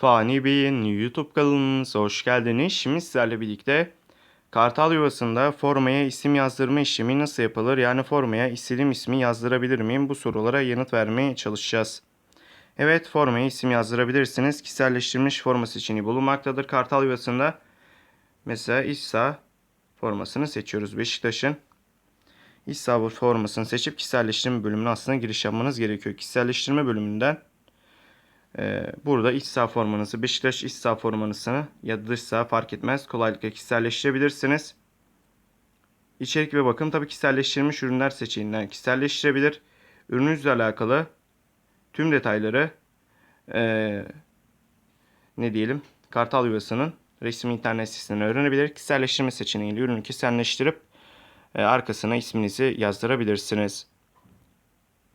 Fani Bey'in YouTube kanalınıza hoş geldiniz. Şimdi sizlerle birlikte Kartal Yuvası'nda formaya isim yazdırma işlemi nasıl yapılır? Yani formaya istediğim ismi yazdırabilir miyim? Bu sorulara yanıt vermeye çalışacağız. Evet formaya isim yazdırabilirsiniz. Kişiselleştirilmiş forma seçeneği bulunmaktadır Kartal Yuvası'nda. Mesela İsa formasını seçiyoruz Beşiktaş'ın. İsa formasını seçip kişiselleştirme bölümüne aslında giriş yapmanız gerekiyor. Kişiselleştirme bölümünden burada iç saha formanızı, Beşiktaş iç saha formanızını ya da dış saha fark etmez. Kolaylıkla kişiselleştirebilirsiniz. İçerik ve bakım tabii kişiselleştirilmiş ürünler seçeneğinden kişiselleştirebilir. Ürününüzle alakalı tüm detayları ee, ne diyelim Kartal Yuvası'nın resmi internet sitesinden öğrenebilir. Kişiselleştirme seçeneğiyle ürünü kişiselleştirip e, arkasına isminizi yazdırabilirsiniz.